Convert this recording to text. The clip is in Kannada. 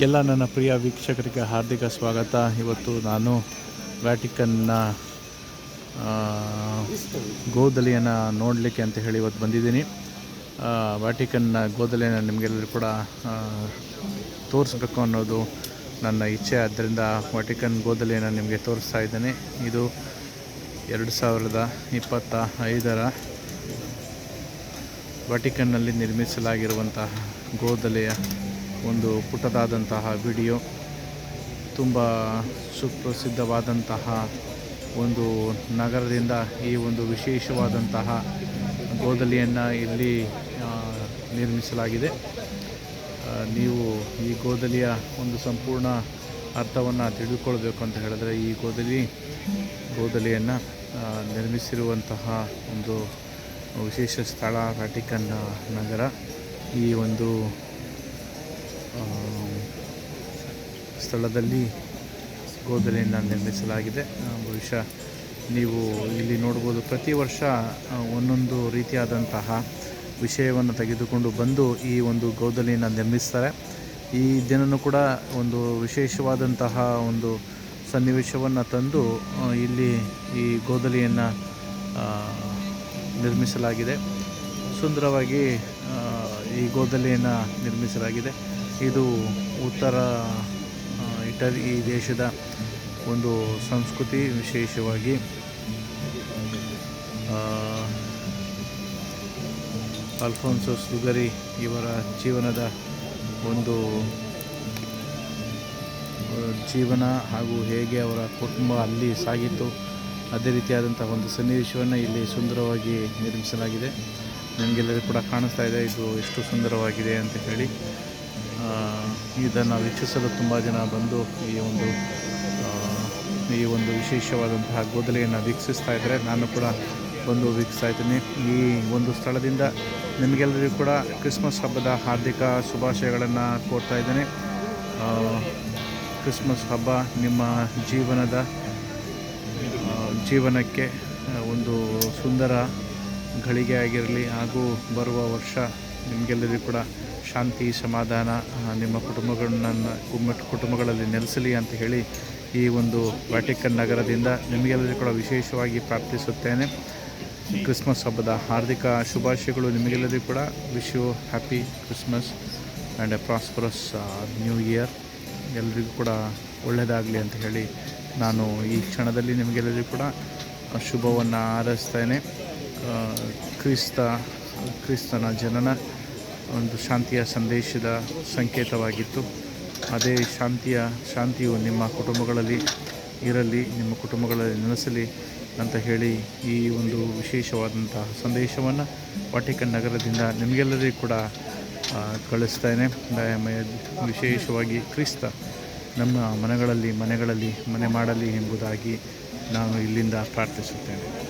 ಎಲ್ಲ ನನ್ನ ಪ್ರಿಯ ವೀಕ್ಷಕರಿಗೆ ಹಾರ್ದಿಕ ಸ್ವಾಗತ. ಇವತ್ತು ನಾನು ವ್ಯಾಟಿಕನ್ನ ಗೋದಲಿಯನ್ನು ನೋಡಲಿಕ್ಕೆ ಅಂತ ಹೇಳಿ ಇವತ್ತು ಬಂದಿದ್ದೀನಿ. ವ್ಯಾಟಿಕನ್ನ ಗೋದಲಿಯನ್ನು ನಿಮಗೆಲ್ಲರೂ ಕೂಡ ತೋರಿಸ್ಬೇಕು ಅನ್ನೋದು ನನ್ನ ಇಚ್ಛೆ. ಆದ್ದರಿಂದ ವ್ಯಾಟಿಕನ್ ಗೋದಲಿಯನ್ನು ನಿಮಗೆ ತೋರಿಸ್ತಾ ಇದ್ದೇನೆ. ಇದು ಎರಡು ಸಾವಿರದ ಇಪ್ಪತ್ತ ಐದರ ವ್ಯಾಟಿಕನ್ನಲ್ಲಿ ನಿರ್ಮಿಸಲಾಗಿರುವಂತಹ ಗೋದಲೆಯ ಒಂದು ಪುಟದಾದಂತಹ ವಿಡಿಯೋ, ತುಂಬ ಸುಪ್ರಸಿದ್ಧವಾದಂತಹ ಒಂದು ನಗರದಿಂದ ಈ ಒಂದು ವಿಶೇಷವಾದಂತಹ ಗೋದಲಿಯನ್ನು ಇಲ್ಲಿ ನಿರ್ಮಿಸಲಾಗಿದೆ. ನೀವು ಈ ಗೋದಲಿಯ ಒಂದು ಸಂಪೂರ್ಣ ಅರ್ಥವನ್ನು ತಿಳಿದುಕೊಳ್ಬೇಕು ಅಂತ ಹೇಳಿದ್ರೆ, ಈ ಗೋದಲಿ, ಗೋದಲಿಯನ್ನು ನಿರ್ಮಿಸಿರುವಂತಹ ಒಂದು ವಿಶೇಷ ಸ್ಥಳ ವ್ಯಾಟಿಕನ್ ನಗರ. ಈ ಒಂದು ಸ್ಥಳದಲ್ಲಿ ಗೋದಲಿಯನ್ನು ನಿರ್ಮಿಸಲಾಗಿದೆ. ಬಹುಶಃ ನೀವು ಇಲ್ಲಿ ನೋಡ್ಬೋದು ಪ್ರತಿ ವರ್ಷ ಒಂದೊಂದು ರೀತಿಯಾದಂತಹ ವಿಷಯವನ್ನು ತೆಗೆದುಕೊಂಡು ಬಂದು ಈ ಒಂದು ಗೋದಲಿಯನ್ನು ನಿರ್ಮಿಸ್ತಾರೆ. ಈ ದಿನನೂ ಕೂಡ ಒಂದು ವಿಶೇಷವಾದಂತಹ ಒಂದು ಸನ್ನಿವೇಶವನ್ನು ತಂದು ಇಲ್ಲಿ ಈ ಗೋದಲಿಯನ್ನು ನಿರ್ಮಿಸಲಾಗಿದೆ. ಸುಂದರವಾಗಿ ಈ ಗೋದಲಿಯನ್ನು ನಿರ್ಮಿಸಲಾಗಿದೆ. ಇದು ಉತ್ತರ ಇಟಲಿ ಈ ದೇಶದ ಒಂದು ಸಂಸ್ಕೃತಿ ವಿಶೇಷವಾಗಿ. ಅಲ್ಫೋನ್ಸೋ ಸುಗರಿ ಇವರ ಜೀವನದ ಒಂದು ಜೀವನ ಹಾಗೂ ಹೇಗೆ ಅವರ ಕುಟುಂಬ ಅಲ್ಲಿ ಸಾಗಿತ್ತು, ಅದೇ ರೀತಿಯಾದಂಥ ಒಂದು ಸನ್ನಿವೇಶವನ್ನು ಇಲ್ಲಿ ಸುಂದರವಾಗಿ ನಿರ್ಮಿಸಲಾಗಿದೆ. ನಿಮಗೆಲ್ಲರಿಗೂ ಕೂಡ ಕಾಣಿಸ್ತಾ ಇದೆ, ಇದು ಎಷ್ಟು ಸುಂದರವಾಗಿದೆ ಅಂತ ಹೇಳಿ. ಇದನ್ನು ವೀಕ್ಷಿಸಲು ತುಂಬ ಜನ ಬಂದು ಈ ಒಂದು ಈ ಒಂದು ವಿಶೇಷವಾದಂತಹ ಗೋದಲೆಯನ್ನು ವೀಕ್ಷಿಸ್ತಾ ಇದ್ದಾರೆ. ನಾನು ಕೂಡ ಬಂದು ವೀಕ್ಷಿಸ್ತಾ ಇದ್ದೀನಿ. ಈ ಒಂದು ಸ್ಥಳದಿಂದ ನಿಮಗೆಲ್ಲರಿಗೂ ಕೂಡ ಕ್ರಿಸ್ಮಸ್ ಹಬ್ಬದ ಹಾರ್ದಿಕ ಶುಭಾಶಯಗಳನ್ನು ಕೋರ್ತಾ ಇದ್ದೇನೆ. ಕ್ರಿಸ್ಮಸ್ ಹಬ್ಬ ನಿಮ್ಮ ಜೀವನದ ಜೀವನಕ್ಕೆ ಒಂದು ಸುಂದರ ಘಳಿಗೆ ಆಗಿರಲಿ ಹಾಗೂ ಬರುವ ವರ್ಷ ನಿಮಗೆಲ್ಲರಿಗೂ ಕೂಡ ಶಾಂತಿ ಸಮಾಧಾನ ನಿಮ್ಮ ಕುಟುಂಬಗಳನ್ನ ಕುಟುಂಬಗಳಲ್ಲಿ ನೆಲೆಸಲಿ ಅಂತ ಹೇಳಿ ಈ ಒಂದು ವ್ಯಾಟಿಕನ್ ನಗರದಿಂದ ನಿಮಗೆಲ್ಲರಿಗೂ ಕೂಡ ವಿಶೇಷವಾಗಿ ಪ್ರಾರ್ಥಿಸುತ್ತೇನೆ. ಕ್ರಿಸ್ಮಸ್ ಹಬ್ಬದ ಹಾರ್ದಿಕ ಶುಭಾಶಯಗಳು ನಿಮಗೆಲ್ಲರಿಗೂ ಕೂಡ. Wish you happy Christmas and a prosperous new year ಎಲ್ಲರಿಗೂ ಕೂಡ ಒಳ್ಳೆಯದಾಗಲಿ ಅಂತ ಹೇಳಿ ನಾನು ಈ ಕ್ಷಣದಲ್ಲಿ ನಿಮಗೆಲ್ಲರಿಗೂ ಕೂಡ ಶುಭವನ್ನು ಹಾರೈಸ್ತೇನೆ. ಆ, ಕ್ರಿಸ್ತ ಕ್ರಿಸ್ತನ ಜನನ ಒಂದು ಶಾಂತಿಯ ಸಂದೇಶದ ಸಂಕೇತವಾಗಿತ್ತು. ಅದೇ ಶಾಂತಿಯ ಶಾಂತಿಯು ನಿಮ್ಮ ಕುಟುಂಬಗಳಲ್ಲಿ ಇರಲಿ, ನಿಮ್ಮ ಕುಟುಂಬಗಳಲ್ಲಿ ನೆಲೆಸಲಿ ಅಂತ ಹೇಳಿ ಈ ಒಂದು ವಿಶೇಷವಾದಂತಹ ಸಂದೇಶವನ್ನು ವಾಟಿಕನ್ ನಗರದಿಂದ ನಿಮಗೆಲ್ಲರಿಗೂ ಕೂಡ ಕಳಿಸ್ತೇನೆ. ವಿಶೇಷವಾಗಿ ಕ್ರಿಸ್ತ ನಮ್ಮ ಮನೆಗಳಲ್ಲಿ ಮನೆಗಳಲ್ಲಿ ಮನೆ ಮಾಡಲಿ ಎಂಬುದಾಗಿ ನಾನು ಇಲ್ಲಿಂದ ಪ್ರಾರ್ಥಿಸುತ್ತೇನೆ.